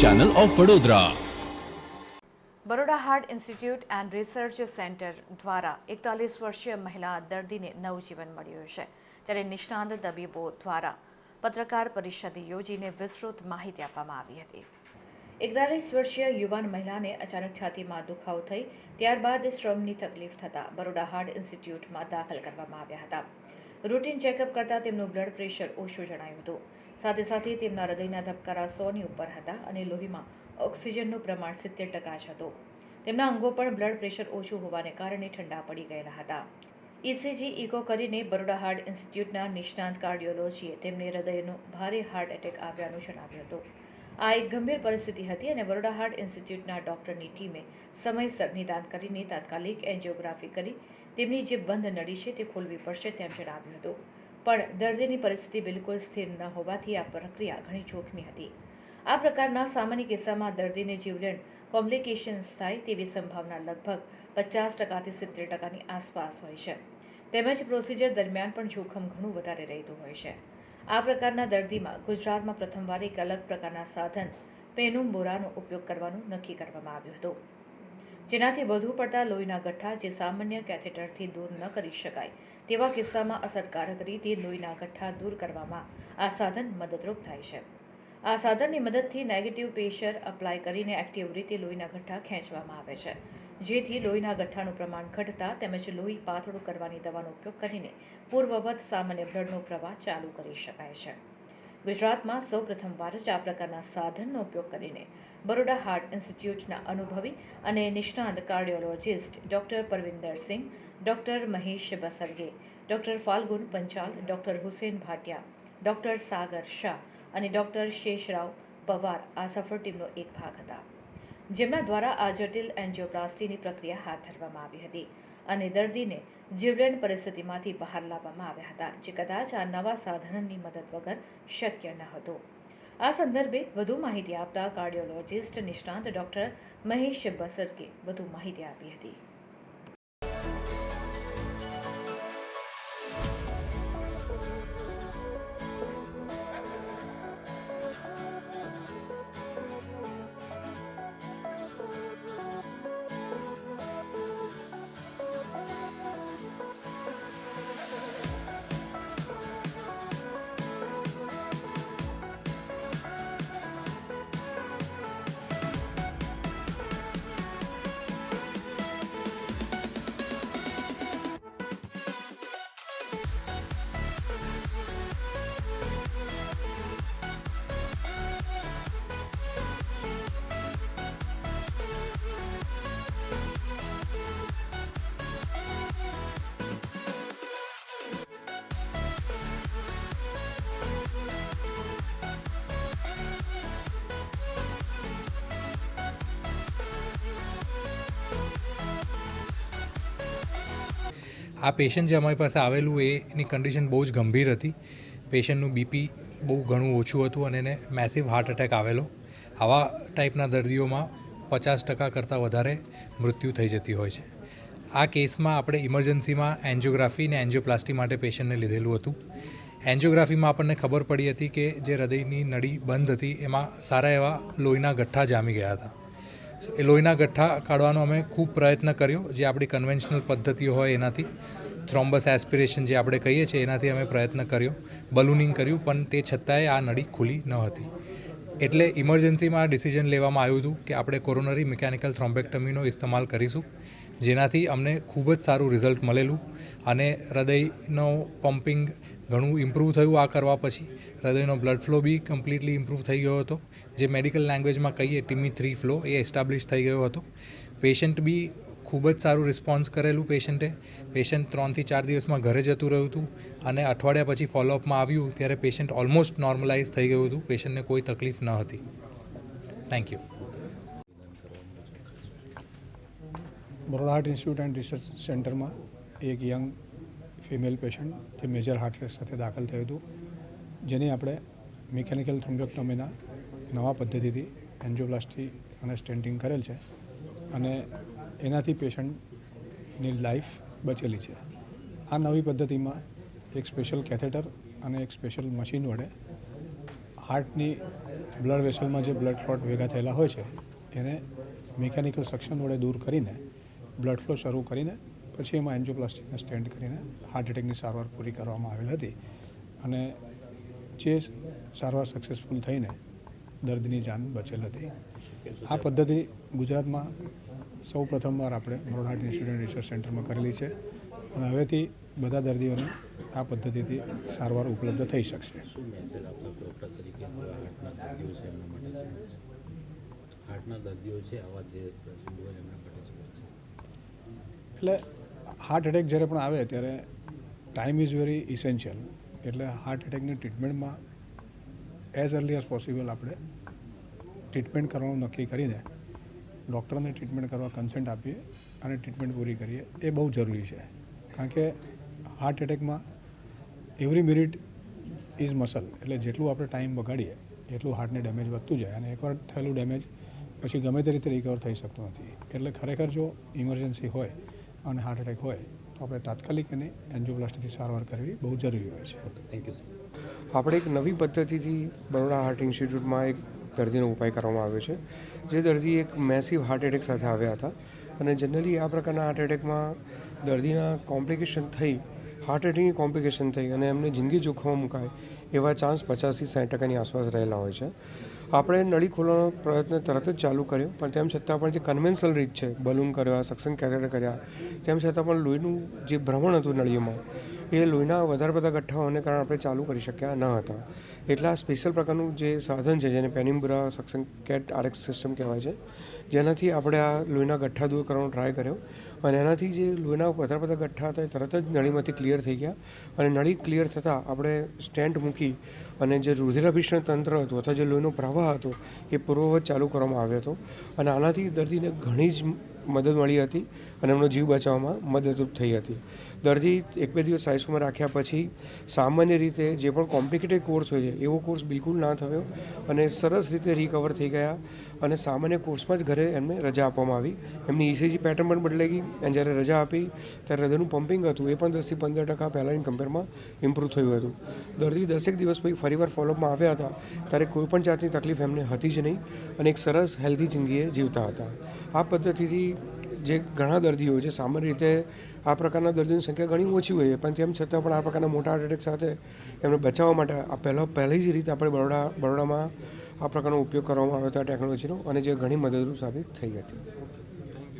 Channel of Vadodara Baroda heart institute and research centre દ્વારા એકતાલીસ વર્ષીય મહિલા દર્દીને નવજીવન મળ્યું છે ત્યારે નિષ્ણાંત તબીબો દ્વારા પત્રકાર પરિષદ યોજીને વિસ્તૃત માહિતી આપવામાં આવી હતી. એકતાલીસ વર્ષીય યુવાન મહિલાને અચાનક છાતીમાં દુખાવો થઈ, ત્યારબાદ શ્રમની તકલીફ થતાં બરોડા હાર્ટ ઇન્સ્ટિટ્યૂટમાં દાખલ કરવામાં આવ્યા હતા. રૂટીન ચેકઅપ કરતાં તેમનું બ્લડ પ્રેશર ઓછું જણાયું હતું. સાથે સાથે તેમના હૃદયના ધબકારા સોની ઉપર હતા અને લોહીમાં ઓક્સિજનનું પ્રમાણ સિત્તેર ટકા જ હતું. તેમના અંગો પણ બ્લડ પ્રેશર ઓછું હોવાને કારણે ઠંડા પડી ગયેલા હતા. ઇસીજી ઇકો કરીને બરોડા હાર્ટ ઇન્સ્ટિટ્યૂટના નિષ્ણાંત કાર્ડિયોલોજીએ તેમને હૃદયનો ભારે હાર્ટ એટેક આવ્યાનું જણાવ્યું હતું. આ એક ગંભીર પરિસ્થિતિ હતી અને બરોડા હાર્ટ ઇન્સ્ટિટ્યૂટના ડોક્ટરની ટીમે સમયસર નિદાન કરીને તાત્કાલિક એન્જિયોગ્રાફી કરી. તેમની જે બંધ નળી છે તે ખોલવી પડશે તેમ જણાવ્યું હતું. પણ દર્દીની પરિસ્થિતિ બિલકુલ સ્થિર ન હોવાથી આ પ્રક્રિયા ઘણી જોખમી હતી. આ પ્રકારના સામાન્ય કિસ્સામાં દર્દીને જીવલેણ કોમ્પ્લિકેશન્સ થાય તેવી સંભાવના લગભગ પચાસ ટકાથી સિત્તેર ટકાની આસપાસ હોય છે. તેમજ પ્રોસિજર દરમિયાન પણ જોખમ ઘણું વધારે રહેતું હોય છે. આ પ્રકારના દર્દીમાં ગુજરાતમાં પ્રથમવાર એક અલગ પ્રકારના સાધન પેનું બોરાનો ઉપયોગ કરવાનું નક્કી કરવામાં આવ્યું હતું. જેનાથી વધુ પડતા લોહીના ગઠ્ઠા જે સામાન્ય કેથેટરથી દૂર ન કરી શકાય, તેવા કિસ્સામાં અસરકારક રીતે લોહીના ગઠ્ઠા દૂર કરવામાં આ સાધન મદદરૂપ થાય છે. આ સાધનની મદદથી નેગેટિવ પ્રેશર અપ્લાય કરીને એક્ટિવ રીતે લોહીના ગઠ્ઠા ખેંચવામાં આવે છે. જેથી લોહીના ગઠ્ઠાનું પ્રમાણ ઘટતા તેમજ લોહી પાતળું કરવાની દવાનો ઉપયોગ કરીને પૂર્વવત સામાન્ય બ્લડનો પ્રવાહ ચાલુ કરી શકાય છે. ગુજરાતમાં સૌ પ્રથમવાર જ આ પ્રકારના સાધનનો ઉપયોગ કરીને બરોડા હાર્ટ ઇન્સ્ટિટ્યૂટના અનુભવી અને નિષ્ણાંત cardiologist doctor Parvinder Singh, doctor Mahesh Basarge, doctor Falgun Panchal, doctor Hussain Bhatia, doctor Sagar Shah અને ડૉક્ટર શેષરાવ પવાર આ સફળ ટીમનો એક ભાગ હતા. જેમના દ્વારા આ જટિલ એન્જિયોપ્લાસ્ટીની પ્રક્રિયા હાથ ધરવામાં આવી હતી અને દર્દીને જીવલેણ પરિસ્થિતિમાંથી બહાર લાવવામાં આવ્યા હતા, જે કદાચ આ નવા સાધનની મદદ વગર શક્ય ન હતું. આ સંદર્ભે વધુ માહિતી આપતા કાર્ડિયોલોજિસ્ટ નિષ્ણાંત ડૉક્ટર મહેશ બસરકે વધુ માહિતી આપી હતી. આ પેશન્ટ જે અમારી પાસે આવેલું, એની કન્ડિશન બહુ જ ગંભીર હતી. પેશન્ટનું બીપી બહુ ઘણું ઓછું હતું અને એને મેસિવ હાર્ટ એટેક આવેલો. આવા ટાઈપના દર્દીઓમાં પચાસ ટકા કરતાં વધારે મૃત્યુ થઈ જતી હોય છે. આ કેસમાં આપણે ઇમરજન્સીમાં એન્જિયોગ્રાફી ને એન્જિયોપ્લાસ્ટી માટે પેશન્ટને લીધેલું હતું. એન્જિયોગ્રાફીમાં આપણને ખબર પડી હતી કે જે હૃદયની નળી બંધ હતી, એમાં સારા એવા લોહીના ગઠ્ઠા જામી ગયા હતા. એ લોહીના ગઠ્ઠા કાઢવાનો અમે ખૂબ પ્રયત્ન કર્યો. જે આપણી કન્વેન્શનલ પદ્ધતિઓ હોય એનાથી. થ્રોમ્બસ એસ્પિરેશન જે આપણે કહીએ છીએ એનાથી અમે પ્રયત્ન કર્યો. બલૂનિંગ કર્યું, પણ તે છતાંય આ નળી ખુલી ન હતી. એટલે ઇમરજન્સીમાં ડિસિઝન લેવામાં આવ્યું હતું કે આપણે કોરોનરી મિકેનિકલ થ્રોમ્બેક્ટમીનો ઇસ્તેમાલ કરીશું, જેનાથી અમને ખૂબ જ સારું રિઝલ્ટ મળેલું અને હૃદયનો પમ્પિંગ ઘણું ઇમ્પ્રૂવ થયું આ કરવા પછી. હૃદયનો blood flow be completely improve થઈ ગયો હતો. જે મેડિકલ લેંગ્વેજમાં કહીએ ટીમી થ્રી ફ્લો એ એસ્ટાબ્લિશ થઈ ગયો હતો. પેશન્ટ બી ખૂબ જ સારું રિસ્પોન્સ કરેલું પેશન્ટે પેશન્ટ ત્રણથી ચાર દિવસમાં ઘરે જતું રહ્યું હતું અને અઠવાડિયા પછી ફોલોઅપમાં આવ્યું ત્યારે પેશન્ટ ઓલમોસ્ટ નોર્મલાઇઝ થઈ ગયું હતું. પેશન્ટને કોઈ તકલીફ ન હતી. Thank you Baroda heart institute and research સેન્ટરમાં એક યંગ ફિમેલ પેશન્ટ જે મેજર હાર્ટ રેટ સાથે દાખલ થયું હતું, જેની આપણે મિકેનિકલ થ્રોમ્બેક્ટોમીના નવા પદ્ધતિથી એન્જિયોપ્લાસ્ટી અને સ્ટેન્ટિંગ કરેલ છે. અને એનાથી પેશન્ટની લાઈફ બચેલી છે. આ નવી પદ્ધતિમાં એક સ્પેશિયલ કેથેટર અને એક સ્પેશિયલ મશીન વડે હાર્ટની બ્લડ વેસલમાં જે બ્લડ ક્લોટ ભેગા થયેલા હોય છે, એને મિકેનિકલ સક્શન વડે દૂર કરીને, બ્લડ ફ્લો શરૂ કરીને, પછી એમાં એન્જોપ્લાસ્ટિકને સ્ટેન્ડ કરીને હાર્ટ એટેકની સારવાર પૂરી કરવામાં આવેલ હતી. અને જે સારવાર સક્સેસફુલ થઈને દર્દની જાન બચેલ હતી. આ પદ્ધતિ ગુજરાતમાં સૌ પ્રથમવાર આપણે બરોડા હાર્ટ ઇન્સ્ટિટ્યૂટ રિસર્ચ સેન્ટરમાં કરેલી છે. અને હવેથી બધા દર્દીઓને આ પદ્ધતિથી સારવાર ઉપલબ્ધ થઈ શકશે. એટલે હાર્ટ એટેક જ્યારે પણ આવે ત્યારે ટાઈમ ઇઝ વેરી ઇસેન્શિયલ એટલે હાર્ટ એટેકની ટ્રીટમેન્ટમાં એઝ અર્લી એઝ પોસિબલ આપણે ટ્રીટમેન્ટ કરવાનું નક્કી કરીને ડૉક્ટરને ટ્રીટમેન્ટ કરવા કન્સેન્ટ આપીએ અને ટ્રીટમેન્ટ પૂરી કરીએ. એ બહુ જરૂરી છે. કારણ કે હાર્ટ એટેકમાં એવરી મિનિટ ઇઝ મસલ એટલે જેટલું આપણે ટાઈમ બગાડીએ, એટલું હાર્ટને ડેમેજ વધતું જાય અને એકવાર થયેલું ડેમેજ પછી ગમે તે રીતે રિકવર થઈ શકતું નથી. એટલે ખરેખર જો ઇમરજન્સી હોય અને હાર્ટ એટેક હોય, તો આપણે તાત્કાલિક એને એન્જિયોપ્લાસ્ટીથી સારવાર કરવી બહુ જરૂરી હોય છે. થેન્ક યુ આપણે એક નવી પદ્ધતિથી બરોડા હાર્ટ ઇન્સ્ટિટ્યૂટમાં એક દર્દીનો ઉપાય કરવામાં આવ્યો છે. જે દર્દી એક મેસિવ હાર્ટ એટેક સાથે આવ્યા હતા અને જનરલી આ પ્રકારના હાર્ટ એટેકમાં દર્દીના કોમ્પ્લિકેશન થઈ હાર્ટ એટેકની કોમ્પ્લિકેશન થઈ અને એમને જિંદગી જોખમમાં મુકાય એવા ચાન્સ પચાસથી સાઠ ટકાની આસપાસ રહેલા હોય છે. આપણે નળી ખોલવાનો પ્રયત્ન તરત જ ચાલુ કર્યો, પણ તેમ છતાં પણ જે કન્વેન્શનલ રીત છે બલૂન કર્યા સક્સન કેરેટર કર્યા, તેમ છતાં પણ લોહીનું જે ભ્રમણ હતું નળીઓમાં એ લોહીના વધારે બધા ગઠ્ઠાઓને કારણે આપણે ચાલુ કરી શક્યા ન હતા. એટલે સ્પેશિયલ પ્રકારનું જે સાધન છે, જેને પેનિમ્બુરા સક્સંગ કેટ આરએક્સ સિસ્ટમ કહેવાય છે, જેનાથી આપણે આ લોહીના ગઠ્ઠા દૂર કરવાનો ટ્રાય કર્યો અને એનાથી જે લોહીના વધારે બધા ગઠ્ઠા હતા એ તરત જ નળીમાંથી ક્લિયર થઈ ગયા અને નળી ક્લિયર થતાં આપણે સ્ટેન્ટ મૂકી અને જે રુધિરાભિષણ તંત્ર હતું અથવા જે લોહીનો પ્રવાહ હતો એ પૂર્વવત ચાલુ કરવામાં આવ્યો હતો. અને આનાથી દર્દીને ઘણી જ મદદ મળી હતી અને એમનો જીવ બચાવવામાં મદદરૂપ થઈ હતી. દર્દી એક બે દિવસ આઈસીયુમાં રાખ્યા પછી સામાન્ય રીતે જે પણ કોમ્પ્લિકેટેડ કોર્સ હોય છે, એવો કોર્સ બિલકુલ ના થયો અને સરસ રીતે રિકવર થઈ ગયા અને સામાન્ય કોર્સમાં જ ઘરે એમને રજા આપવામાં આવી. એમની ઇસીજી પેટર્ન પણ બદલાઈ ગઈ અને જ્યારે રજા આપી ત્યારે હૃદયનું પમ્પિંગ હતું, એ પણ દસથી પંદર ટકા પહેલાંની કમ્પેરમાં ઇમ્પ્રૂવ થયું હતું. દર્દી દસેક દિવસ પછી ફરીવાર ફોલોઅપમાં આવ્યા હતા, ત્યારે કોઈ પણ જાતની તકલીફ એમને હતી જ નહીં અને એક સરસ હેલ્ધી જિંદગીએ જીવતા હતા. આ પદ્ધતિથી જે ઘણા દર્દીઓ છે, સામાન્ય રીતે આ પ્રકારના દર્દીઓની સંખ્યા ઘણી ઓછી હોય છે, પણ તેમ છતાં પણ આ પ્રકારના મોટા હાર્ટ એટેક સાથે એમને બચાવવા માટે આ પહેલાં, પહેલી જ રીતે આપણે બરોડા, બરોડામાં આ પ્રકારનો ઉપયોગ કરવામાં આવ્યો હતો આ ટેકનોલોજીનો અને જે ઘણી મદદરૂપ સાબિત થઈ હતી.